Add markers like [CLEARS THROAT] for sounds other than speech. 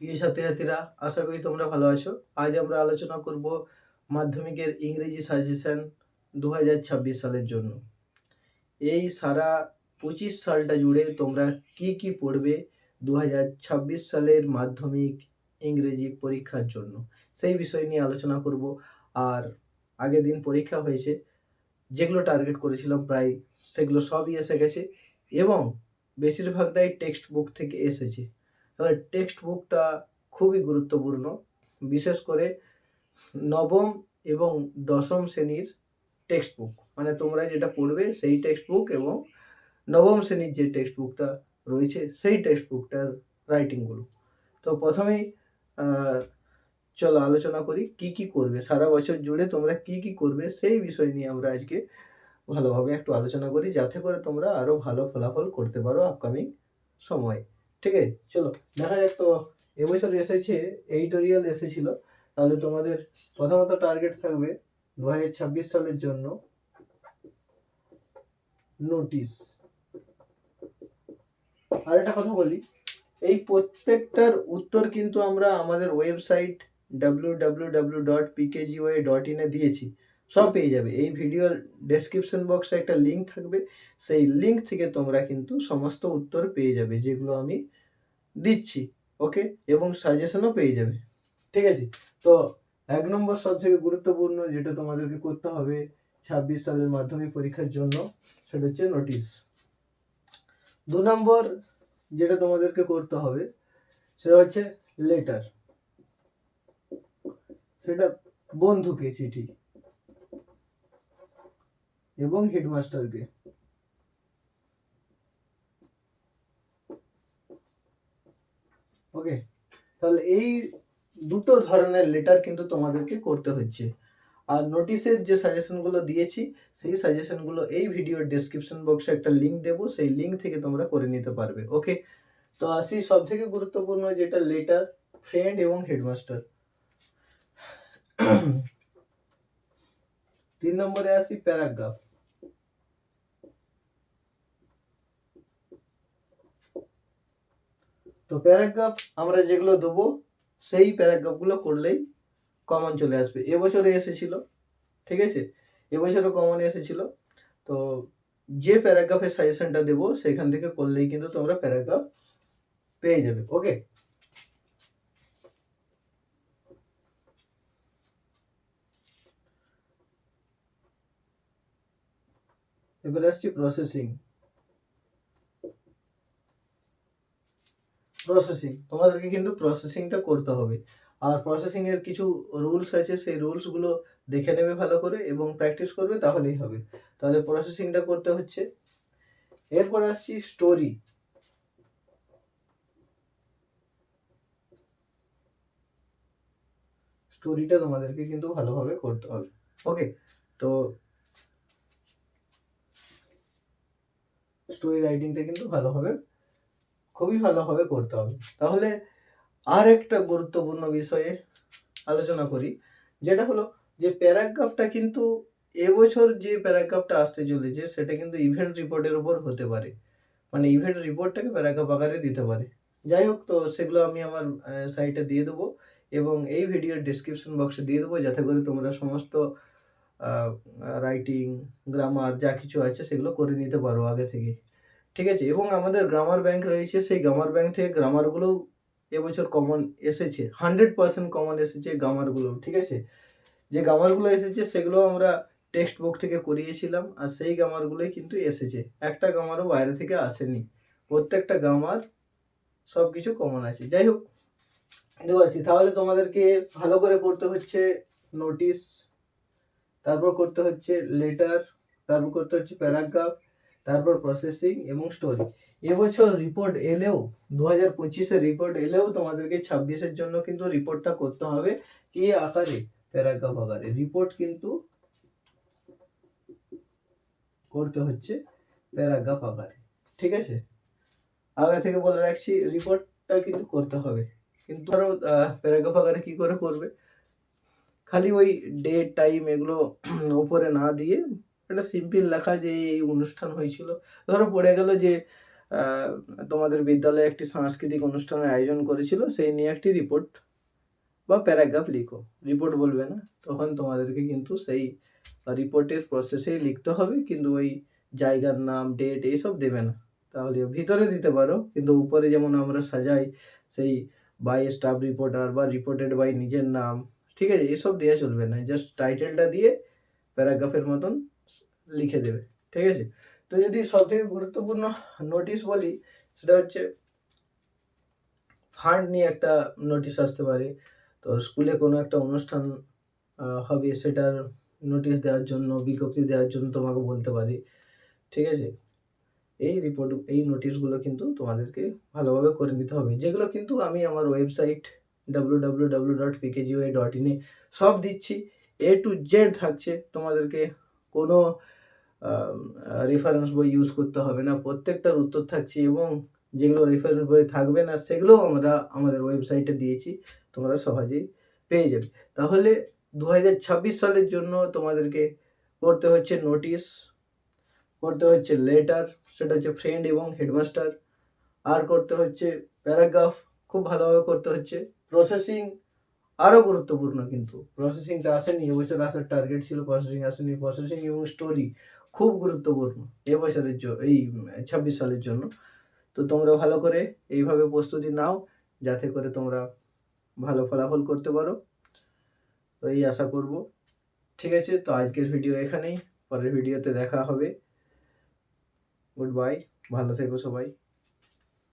প্রিয় ছাত্রছাত্রীরা আশা করি তোমরা ভালো আছো। আজ আমরা আলোচনা করব মাধ্যমিকের ইংরেজি সাজেশন দু হাজার ছাব্বিশ সালের জন্য। এই সারা পঁচিশ সালটা জুড়ে তোমরা কি কি পড়বে দু হাজার ছাব্বিশ সালের মাধ্যমিক ইংরেজি পরীক্ষার জন্য? সেই বিষয় নিয়ে আলোচনা করব। আর আগের দিন পরীক্ষা হয়েছে, যেগুলো টার্গেট করেছিলাম প্রায় সেগুলো সবই এসে গেছে এবং বেশিরভাগটাই টেক্সট বুক থেকে এসেছে। তাহলে টেক্সট বুকটা খুবই গুরুত্বপূর্ণ। বিশেষ করে নবম এবং দশম শ্রেণির টেক্সট বুক মানে তোমরা যেটা পড়বে সেই টেক্সট বুক এবং নবম শ্রেণির যে টেক্সট বুকটা রয়েছে সেই টেক্সট বুকটার রাইটিংগুলো তো প্রথমেই চলো আলোচনা করি কি কি করবে। সারা বছর জুড়ে তোমরা কি কি করবে সেই বিষয় নিয়ে আমরা আজকে ভালোভাবে একটু আলোচনা করি। যাতে করে তোমরা আরও ভালো ফলাফল করতে পারো আপকামিং সময়। ঠিক আছে? চলো, দেখা যাক তো, এবছর এসেছে এইটোরিয়াল এসেছিল। তাহলে তোমাদের প্রথমত টার্গেট থাকবে দু হাজার ছাব্বিশ সালের জন্য নোটিশ আর একটা কথা বলি, এই প্রত্যেকটার উত্তর কিন্তু আমরা আমাদের website W W W dot PKGY dot ইনে দিয়েছি। সব পেয়ে যাবে। এই ভিডিওর ডেসক্রিপশন বক্সে একটা লিঙ্ক থাকবে। সেই লিঙ্ক থেকে তোমরা কিন্তু সমস্ত উত্তর পেয়ে যাবে যেগুলো আমি দিচ্ছি ওকে এবং সাজেশনও পেয়ে যাবে, ঠিক আছে? তো এক নম্বর সব থেকে গুরুত্বপূর্ণ যেটা তোমাদেরকে করতে হবে ছাব্বিশ সালের মাধ্যমিক পরীক্ষার জন্য, সেটা হচ্ছে নোটিশ দু নম্বর যেটা তোমাদেরকে করতে হবে, সেটা হচ্ছে লেটার সেটা বন্ধুকে চিঠি। এবং হেডমাস্টারকে। ওকে তাহলে এই দুটো ধরনের লেটার কিন্তু তোমাদেরকে করতে হচ্ছে। আর নোটিশের যে সাজেশনগুলো দিয়েছি, সেই সাজেশনগুলো এই ভিডিওর ডেসক্রিপশন বক্সে একটা লিংক দেবো। সেই লিংক থেকে তোমরা করে নিতে পারবে। ওকে তো আসি সব থেকে গুরুত্বপূর্ণ যেটা লেটার ফ্রেন্ড এবং হেডমাস্টার [CLEARS THROAT] তিন নম্বরে আসি প্যারাগ্রাফ তো প্যারাগ্রাফ আমরা যেগুলো দেবো, সেই প্যারাগ্রাফগুলো করলেই কমন চলে আসবে। এবছরে এসেছিল, ঠিক আছে? এবছরও কমন এসেছিল। তো যে প্যারাগ্রাফের সাজেশনটা দেবো, সেখান থেকে করলেই কিন্তু তোমরা প্যারাগ্রাফ পেয়ে যাবে ওকে এবারে আসছি প্রসেসিং প্রসেসিং তোমাদেরকে কিন্তু প্রসেসিংটা করতে হবে। আর প্রসেসিং এর কিছু রুলস আছে, সেই রুলসগুলো দেখে নেবে ভালো করে এবং প্র্যাকটিস করবে, তাহলেই হবে। তাহলে প্রসেসিংটা করতে হচ্ছে। এরপর আসছি স্টোরি স্টোরিটা তোমাদেরকে কিন্তু ভালোভাবে করতে হবে। ওকে তো স্টোরি রাইটিংটা কিন্তু ভালোভাবে খুবই ভালোভাবে করতে হবে। তাহলে আর একটা গুরুত্বপূর্ণ বিষয়ে আলোচনা করি, যেটা হলো যে প্যারাগ্রাফটা কিন্তু এবছর যে প্যারাগ্রাফটা আসতে চলেছে, সেটা কিন্তু ইভেন্ট রিপোর্টের উপর হতে পারে। মানে ইভেন্ট রিপোর্টটাকে প্যারাগ্রাফ আকারে দিতে পারে। যাই হোক, তো সেগুলো আমি আমার সাইটে দিয়ে দেবো এবং এই ভিডিওর ডিসক্রিপশন বক্সে দিয়ে দেবো, যাতে করে তোমরা সমস্ত রাইটিং গ্রামার যা কিছু আছে সেগুলো করে নিতে পারো আগে থেকে ঠিক আছে? এবং আমাদের গ্রামার ব্যাংক রয়েছে, সেই গ্রামার ব্যাংক থেকে গ্রামারগুলোও এবছর কমন এসেছে। হান্ড্রেড পার্সেন্ট কমন এসেছে গ্রামারগুলো ঠিক আছে? যে গ্রামারগুলো এসেছে সেগুলো আমরা টেক্সট বুক থেকে করিয়েছিলাম, আর সেই গ্রামারগুলোই কিন্তু এসেছে। একটা গ্রামারও বাইরে থেকে আসেনি। প্রত্যেকটা গ্রামার সব কিছু কমন আছে। যাই হোক আসি। তাহলে তোমাদেরকে ভালো করে করতে হচ্ছে নোটিশ তারপর করতে হচ্ছে লেটার তারপর করতে হচ্ছে প্যারাগ্রাফ তারপর প্রসেসিং এবং স্টোরি এবছর রিপোর্ট এলেও দু হাজার পঁচিশের রিপোর্ট এলেও তোমাদেরকে ছাব্বিশের জন্য কিন্তু রিপোর্টটা করতে হবে কি আকারে? প্যারাগ্রাফ আকারে রিপোর্ট কিন্তু করতে হচ্ছে প্যারাগ্রাফ আকারে ঠিক আছে? আগে থেকে বলে রাখছি রিপোর্টটা কিন্তু করতে হবে। কিন্তু আরও প্যারাগ্রাফ আকারে কি করে করবে? খালি ওই ডেট টাইম এগুলো উপরে না দিয়ে একটা সিম্পল লেখা যে এই অনুষ্ঠান হয়েছিল। ধরো পড়ে গেল যে তোমাদের বিদ্যালয়ে একটি সাংস্কৃতিক অনুষ্ঠানের আয়োজন করেছিল, সেই নিয়ে একটি রিপোর্ট বা প্যারাগ্রাফ লিখো। রিপোর্ট বলবে না, তখন তোমাদেরকে কিন্তু সেই রিপোর্টের প্রসেসেই লিখতে হবে, কিন্তু ওই জায়গার নাম ডেট এইসব দেবে না। তাহলে ভিতরে দিতে পারো, কিন্তু উপরে যেমন আমরা সাজাই সেই বাই স্টাফ রিপোর্টার বা রিপোর্টেড বাই নিজের নাম, ঠিক আছে, এসব দেওয়া চলবে না। জাস্ট টাইটেলটা দিয়ে প্যারাগ্রাফের মতন লিখে দেবে, ঠিক আছে? তো যদি সব থেকে গুরুত্বপূর্ণ নোটিশ বলি, সেটা হচ্ছে ফান্ড নিয়ে একটা নোটিশ আসতে পারে। তো স্কুলে কোনো একটা অনুষ্ঠান হবে, সেটার নোটিশ দেওয়ার জন্য, বিজ্ঞপ্তি দেওয়ার জন্য তোমাকে বলতে পারি, ঠিক আছে? এই রিপোর্ট এই নোটিশগুলো কিন্তু তোমাদেরকে ভালোভাবে করে নিতে হবে। যেগুলো কিন্তু আমি আমার website W W W dot PKGOI dot ইনে সব দিচ্ছি। এ টু জেড থাকছে তোমাদেরকে কোনো রেফারেন্স বই ইউজ করতে হবে না। প্রত্যেকটার উত্তর থাকছে এবং যেগুলো রেফারেন্স বই থাকবে না, সেগুলোও আমরা আমাদের ওয়েবসাইটে দিয়েছি। তোমরা সহজেই পেয়ে যাবে। তাহলে দু হাজার ছাব্বিশ সালের জন্য তোমাদেরকে করতে হচ্ছে নোটিশ করতে হচ্ছে লেটার সেটা হচ্ছে ফ্রেন্ড এবং হেডমাস্টার আর করতে হচ্ছে প্যারাগ্রাফ খুব ভালোভাবে করতে হচ্ছে প্রসেসিং আরও গুরুত্বপূর্ণ কিন্তু। প্রসেসিংটা আসেনি, এবছর আসার টার্গেট ছিল প্রসেসিং আসেনি। প্রসেসিং এবং স্টোরি খুব গুরুত্বপূর্ণ এবছরের জন্য এই ছাব্বিশ সালের জন্য। তো তোমরা ভালো করে এইভাবে প্রস্তুতি নাও, যাতে করে তোমরা ভালো ফলাফল করতে পারো। তো এই আশা করব। ঠিক আছে, তো আজকের ভিডিও এখানেই। পরের ভিডিওতে দেখা হবে। গুড বাই, ভালো থেকো সবাই।